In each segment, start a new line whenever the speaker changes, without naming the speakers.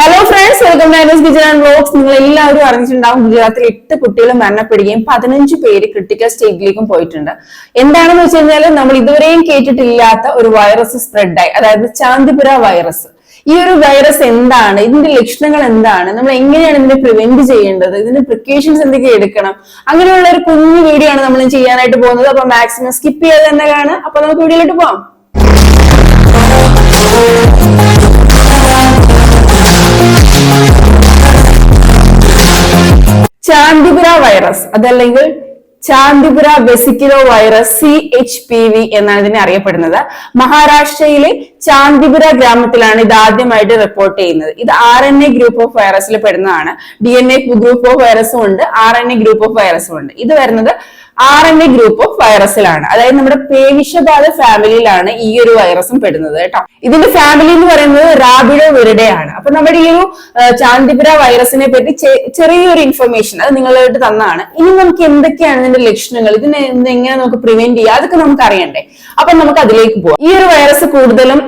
Hello friends welcome to ഗുജറാൻ blogs നിങ്ങൾ എല്ലാവരും അറിഞ്ഞിട്ടുണ്ടാവും ഗുജറാത്തിൽ എട്ട് കുട്ടികൾ മരണപ്പെടുകയും പതിനഞ്ച് പേര് ക്രിട്ടിക്കൽ സ്റ്റേജിലേക്കും പോയിട്ടുണ്ട്. എന്താണെന്ന് വെച്ച് കഴിഞ്ഞാൽ നമ്മൾ ഇതുവരെയും കേട്ടിട്ടില്ലാത്ത ഒരു വൈറസ് സ്പ്രെഡായി അതായത് ചാന്തിപുര വൈറസ് ഈ ഒരു വൈറസ് എന്താണ്? ഇതിന്റെ ലക്ഷണങ്ങൾ എന്താണ്? നമ്മൾ എങ്ങനെയാണ് ഇതിനെ പ്രിവെന്റ് ചെയ്യേണ്ടത്? ഇതിന്റെ പ്രിക്കോഷൻസ് എന്തൊക്കെ എടുക്കണം? അങ്ങനെയുള്ള ഒരു കുഞ്ഞു വീഡിയോ ആണ് നമ്മൾ ചെയ്യാനായിട്ട് പോകുന്നത്. അപ്പൊ മാക്സിമം സ്കിപ്പ് ചെയ്യാതെ തന്നെ കാണാം അപ്പൊ നമുക്ക് വീഡിയോയിലോട്ട് പോവാം. വൈറസ് അതല്ലെങ്കിൽ Chandipura വെസിക്കിലോ virus C H P V എന്നാണ് ഇതിനെ അറിയപ്പെടുന്നത്. മഹാരാഷ്ട്രയിലെ ചാന്തിപുര ഗ്രാമത്തിലാണ് ഇത് ആദ്യമായിട്ട് റിപ്പോർട്ട് ചെയ്യുന്നത്. ഇത് R N A group of വൈറസിൽ പെടുന്നതാണ്. D N A group of വൈറസും ഉണ്ട് R N A group of വൈറസും ഉണ്ട്. ഇത് വരുന്നത് R N A group of വൈറസിലാണ് അതായത് നമ്മുടെ പേവിഷബാധ ഫാമിലിയിലാണ് ഈ ഒരു വൈറസും പെടുന്നത് കേട്ടോ. ഇതിന്റെ ഫാമിലി എന്ന് പറയുന്നത് റാബിഡോ വെറുടെയാണ് അപ്പൊ നമ്മുടെ ഈ ഒരു വൈറസിനെ പറ്റി ചെറിയൊരു ഇൻഫർമേഷൻ അത് നിങ്ങളായിട്ട് തന്നാണ്. ഇനി നമുക്ക് എന്തൊക്കെയാണ് ഇതിന്റെ ലക്ഷണങ്ങൾ? ഇതിനെ എങ്ങനെ നമുക്ക് പ്രിവെന്റ് ചെയ്യാം? അതൊക്കെ നമുക്ക് അറിയണ്ടേ. അപ്പൊ നമുക്ക് അതിലേക്ക് പോവാം. ഈ ഒരു വൈറസ് കൂടുതലും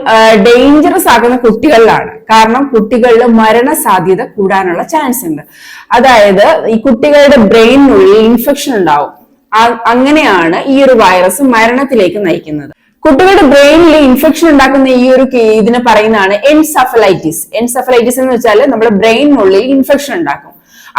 ഡേഞ്ചറസ് ആകുന്ന കുട്ടികളിലാണ്. കാരണം കുട്ടികളിൽ മരണ സാധ്യത കൂടാനുള്ള ചാൻസ് ഉണ്ട്. അതായത് ഈ കുട്ടികളുടെ ബ്രെയിനിനുള്ളിൽ ഇൻഫെക്ഷൻ ഉണ്ടാവും. അങ്ങനെയാണ് ഈ ഒരു വൈറസ് മരണത്തിലേക്ക് നയിക്കുന്നത്. കുട്ടികളുടെ ബ്രെയിനിൽ ഇൻഫെക്ഷൻ ഉണ്ടാക്കുന്ന ഈ ഒരു ഇതിനെ പറയുന്നതാണ് എൻസഫലൈറ്റിസ് എൻസഫലൈറ്റിസ് എന്ന് വെച്ചാൽ നമ്മുടെ ബ്രെയിനിനുള്ളിൽ ഇൻഫെക്ഷൻ ഉണ്ടാക്കും.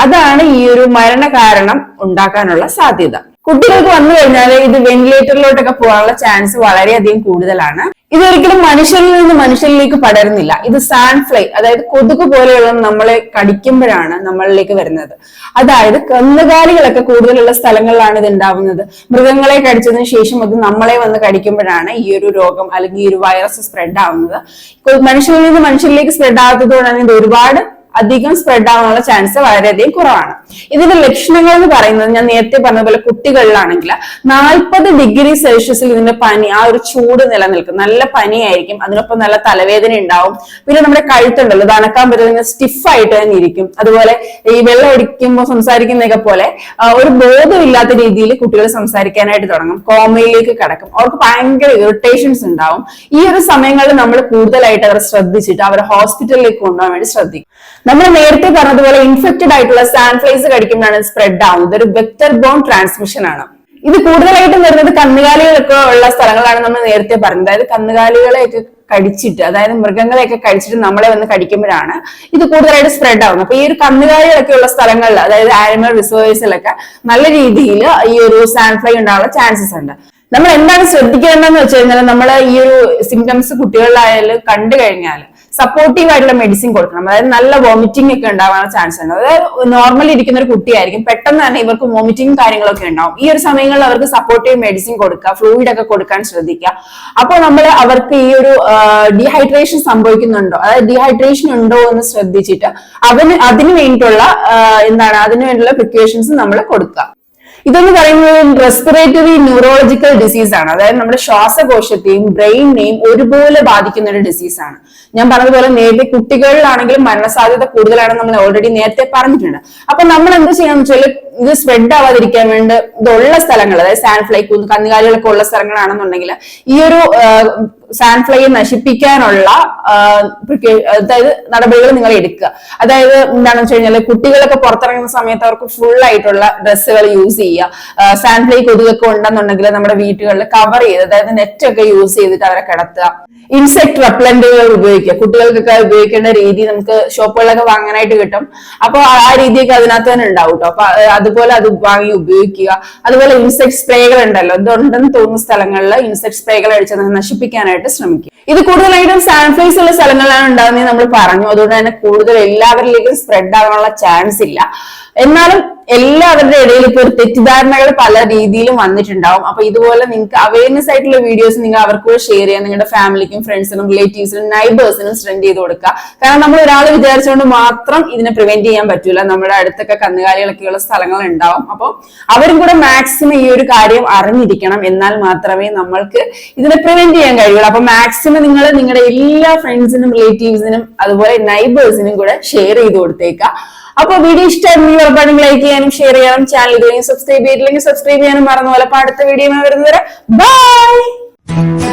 അതാണ് ഈ ഒരു മരണ കാരണം ഉണ്ടാക്കാനുള്ള സാധ്യത. കുട്ടികൾക്ക് വന്നു കഴിഞ്ഞാൽ ഇത് വെന്റിലേറ്ററിലോട്ടൊക്കെ പോകാനുള്ള ചാൻസ് വളരെയധികം കൂടുതലാണ്. ഇതൊരിക്കലും മനുഷ്യരിൽ നിന്ന് മനുഷ്യരിലേക്ക് പടരുന്നില്ല. ഇത് സാൻഡ് ഫ്ലൈ അതായത് കൊതുക് പോലെയുള്ള നമ്മളെ കടിക്കുമ്പോഴാണ് നമ്മളിലേക്ക് വരുന്നത്. അതായത് കന്നുകാലികളൊക്കെ കൂടുതലുള്ള സ്ഥലങ്ങളിലാണ് ഇത് ഉണ്ടാവുന്നത്. മൃഗങ്ങളെ കടിച്ചതിന് ശേഷം അത് നമ്മളെ വന്ന് കടിക്കുമ്പോഴാണ് ഈ ഒരു രോഗം അല്ലെങ്കിൽ ഈ ഒരു വൈറസ് സ്പ്രെഡ് ആവുന്നത്. മനുഷ്യരിൽ നിന്ന് മനുഷ്യരിലേക്ക് സ്പ്രെഡ് ആകാത്തതുകൊണ്ടാണ് ഇത് ഒരുപാട് അധികം സ്പ്രെഡ് ആവാനുള്ള ചാൻസ് വളരെയധികം കുറവാണ്. ഇതിന്റെ ലക്ഷണങ്ങൾ എന്ന് പറയുന്നത് ഞാൻ നേരത്തെ പറഞ്ഞ പോലെ കുട്ടികളിലാണെങ്കിൽ നാൽപ്പത് ഡിഗ്രി സെൽഷ്യസിൽ ഇതിന്റെ പനി ആ ഒരു ചൂട് നിലനിൽക്കും. നല്ല പനിയായിരിക്കും. അതിനൊപ്പം നല്ല തലവേദന ഉണ്ടാവും. പിന്നെ നമ്മുടെ കഴുത്തുണ്ടല്ലോ തണക്കാൻ പറ്റുന്ന സ്റ്റിഫ് ആയിട്ട് തന്നെ ഇരിക്കും. അതുപോലെ ഈ വെള്ളം ഒടിക്കുമ്പോൾ സംസാരിക്കുന്നതൊക്കെ പോലെ ഒരു ബോധമില്ലാത്ത രീതിയിൽ കുട്ടികൾ സംസാരിക്കാനായിട്ട് തുടങ്ങും. കോമയിലേക്ക് കടക്കും. അവർക്ക് ഭയങ്കര ഇറിറ്റേഷൻസ് ഉണ്ടാവും. ഈ ഒരു സമയങ്ങളിൽ നമ്മൾ കൂടുതലായിട്ട് അവരെ ശ്രദ്ധിച്ചിട്ട് അവരെ ഹോസ്പിറ്റലിലേക്ക് കൊണ്ടുപോകാൻ വേണ്ടി ശ്രദ്ധിക്കും. നമ്മൾ നേരത്തെ പറഞ്ഞതുപോലെ ഇൻഫെക്റ്റഡ് ആയിട്ടുള്ള സാൻഫ്ലൈസ് കഴിക്കുമ്പോഴാണ് സ്പ്രെഡ് ആവുന്നത്. ഒരു വെക്ടർ ബോൺ ട്രാൻസ്മിഷൻ ആണ്. ഇത് കൂടുതലായിട്ടും വരുന്നത് കന്നുകാലികളൊക്കെ ഉള്ള സ്ഥലങ്ങളാണ് നമ്മൾ നേരത്തെ പറഞ്ഞത്. അതായത് കന്നുകാലികളെയൊക്കെ കടിച്ചിട്ട് അതായത് മൃഗങ്ങളെയൊക്കെ കടിച്ചിട്ട് നമ്മളെ വന്ന് കടിക്കുമ്പോഴാണ് ഇത് കൂടുതലായിട്ട് സ്പ്രെഡ് ആവുന്നത്. അപ്പൊ ഈ ഒരു കന്നുകാലികളൊക്കെ ഉള്ള സ്ഥലങ്ങളിൽ അതായത് ആനിമൽ റിസർവേഴ്സിലൊക്കെ നല്ല രീതിയിൽ ഈ ഒരു സാൻഫ്ലൈ ഉണ്ടാവാനുള്ള ചാൻസസ് ഉണ്ട്. നമ്മൾ എന്താണ് ശ്രദ്ധിക്കേണ്ടതെന്ന് വെച്ച് കഴിഞ്ഞാൽ നമ്മൾ ഈ ഒരു സിംറ്റംസ് കുട്ടികളിലായാലും കണ്ടു കഴിഞ്ഞാൽ സപ്പോർട്ടീവ് ആയിട്ടുള്ള മെഡിസിൻ കൊടുക്കണം. അതായത് നല്ല വോമിറ്റിംഗ് ഒക്കെ ഉണ്ടാവാനുള്ള ചാൻസ് ഉണ്ട്. അതായത് നോർമലി ഇരിക്കുന്ന ഒരു കുട്ടിയായിരിക്കും പെട്ടെന്ന് തന്നെ ഇവർക്ക് വോമിറ്റിംഗ് കാര്യങ്ങളൊക്കെ ഉണ്ടാവും. ഈ ഒരു സമയങ്ങളിൽ അവർക്ക് സപ്പോർട്ടീവ് മെഡിസിൻ കൊടുക്കുക ഫ്ലൂയിഡ് ഒക്കെ കൊടുക്കാൻ ശ്രദ്ധിക്കുക. അപ്പോൾ നമ്മൾ അവർക്ക് ഈ ഒരു ഡീഹൈഡ്രേഷൻ സംഭവിക്കുന്നുണ്ടോ? അതായത് ഡീഹൈഡ്രേഷൻ ഉണ്ടോ എന്ന് ശ്രദ്ധിച്ചിട്ട് അവന് അതിന് വേണ്ടിയിട്ടുള്ള എന്താണ് അതിനു വേണ്ടിയുള്ള പ്രിക്കോഷൻസ് നമ്മൾ കൊടുക്കുക. ഇതെന്ന് പറയുന്നത് റെസ്പിറേറ്ററി ന്യൂറോളജിക്കൽ ഡിസീസ് ആണ്. അതായത് നമ്മുടെ ശ്വാസകോശത്തെയും ബ്രെയിനെയും ഒരുപോലെ ബാധിക്കുന്ന ഒരു ഡിസീസ് ആണ്. ഞാൻ പറഞ്ഞതുപോലെ നേരത്തെ കുട്ടികളിലാണെങ്കിലും മരണസാധ്യത കൂടുതലാണെന്ന് നമ്മൾ ഓൾറെഡി നേരത്തെ പറഞ്ഞിട്ടുണ്ട്. അപ്പൊ നമ്മൾ എന്ത് ചെയ്യാന്ന് വെച്ചാൽ ഇത് സ്പ്രെഡ് ആവാതിരിക്കാൻ വേണ്ടി ഇതുള്ള സ്ഥലങ്ങൾ അതായത് സാൻഫ്ലൈക്കൂന്ന് കന്നുകാലികളൊക്കെ ഉള്ള സ്ഥലങ്ങളാണെന്നുണ്ടെങ്കിൽ ഈ ഒരു സാൻഫ്ലൈയെ നശിപ്പിക്കാനുള്ള അതായത് നടപടികൾ നിങ്ങൾ എടുക്കുക. അതായത് എന്താണെന്ന് വെച്ച് കഴിഞ്ഞാൽ കുട്ടികളൊക്കെ പുറത്തിറങ്ങുന്ന സമയത്ത് അവർക്ക് ഫുൾ ആയിട്ടുള്ള ഡ്രസ്സുകൾ യൂസ് ചെയ്യുക. സാൻഫ്ലൈ കൊതുകൊക്കെ ഉണ്ടെന്നുണ്ടെങ്കിൽ നമ്മുടെ വീടുകളിൽ കവർ ചെയ്ത് അതായത് നെറ്റ് ഒക്കെ യൂസ് ചെയ്തിട്ട് അവരെ കിടത്തുക. ഇൻസെക്ട് റെപ്ലന്റുകൾ ഉപയോഗിക്കുക. കുട്ടികൾക്കൊക്കെ ഉപയോഗിക്കേണ്ട രീതി നമുക്ക് ഷോപ്പുകളിലൊക്കെ വാങ്ങാനായിട്ട് കിട്ടും. അപ്പൊ ആ രീതിയൊക്കെ അതിനകത്ത് തന്നെ ഉണ്ടാവും കേട്ടോ അപ്പൊ അതുപോലെ അത് വാങ്ങി ഉപയോഗിക്കുക. അതുപോലെ ഇൻസെക്ട് സ്പ്രേകൾ ഉണ്ടല്ലോ ഇതുണ്ടെന്ന് തോന്നുന്ന സ്ഥലങ്ങളിൽ ഇൻസെക്ട് സ്പ്രേകൾ അടിച്ചത് അതിനെ നശിപ്പിക്കാനായിട്ട് ശ്രമിക്കുക ഇത് കൂടുതലായിട്ടും സാൻഫ്ലൈസ് ഉള്ള സ്ഥലങ്ങളിലാണ് ഉണ്ടാകുന്നത് നമ്മൾ പറഞ്ഞു. അതുകൊണ്ട് തന്നെ കൂടുതൽ എല്ലാവരിലേക്കും സ്പ്രെഡ് ആകാനുള്ള ചാൻസ് ഇല്ല. എന്നാലും എല്ലാവരുടെ ഇടയിൽ ഇപ്പൊ ഒരു തെറ്റിദ്ധാരണകൾ പല രീതിയിലും വന്നിട്ടുണ്ടാവും. അപ്പൊ ഇതുപോലെ നിങ്ങൾക്ക് അവയർനെസ് ആയിട്ടുള്ള വീഡിയോസ് നിങ്ങൾ അവർക്ക് ഷെയർ ചെയ്യാൻ നിങ്ങളുടെ ഫാമിലിക്കും ഫ്രണ്ട്സിനും റിലേറ്റീവ്സിനും നൈബേഴ്സിനും സെൻഡ് ചെയ്ത് കൊടുക്കുക. കാരണം നമ്മൾ ഒരാൾ വിചാരിച്ചുകൊണ്ട് മാത്രം ഇതിനെ പ്രിവെന്റ് ചെയ്യാൻ പറ്റൂല. നമ്മുടെ അടുത്തൊക്കെ കന്നുകാലികളൊക്കെയുള്ള സ്ഥലങ്ങൾ ഉണ്ടാവും. അപ്പോൾ അവരും കൂടെ മാക്സിമം ഈ ഒരു കാര്യം അറിഞ്ഞിരിക്കണം. എന്നാൽ മാത്രമേ നമ്മൾക്ക് ഇതിനെ പ്രിവെന്റ് ചെയ്യാൻ കഴിയുള്ളൂ. അപ്പൊ മാക്സിമം നിങ്ങൾ നിങ്ങളുടെ എല്ലാ ഫ്രണ്ട്സിനും റിലേറ്റീവ്സിനും അതുപോലെ നൈബേഴ്സിനും കൂടെ ഷെയർ ചെയ്ത് കൊടുത്തേക്കുക. അപ്പൊ വീഡിയോ ഇഷ്ടമായിരുന്നു ഉറപ്പാണെങ്കിൽ ലൈക്ക് ചെയ്യാനും ഷെയർ ചെയ്യാനും ചാനൽ ഇതുവരെയും സബ്സ്ക്രൈബ് ചെയ്തില്ലെങ്കിൽ സബ്സ്ക്രൈബ് ചെയ്യാനും മറന്നു പോലെ. അപ്പൊ അടുത്ത വീഡിയോ വരുന്നത് വരെ ബൈ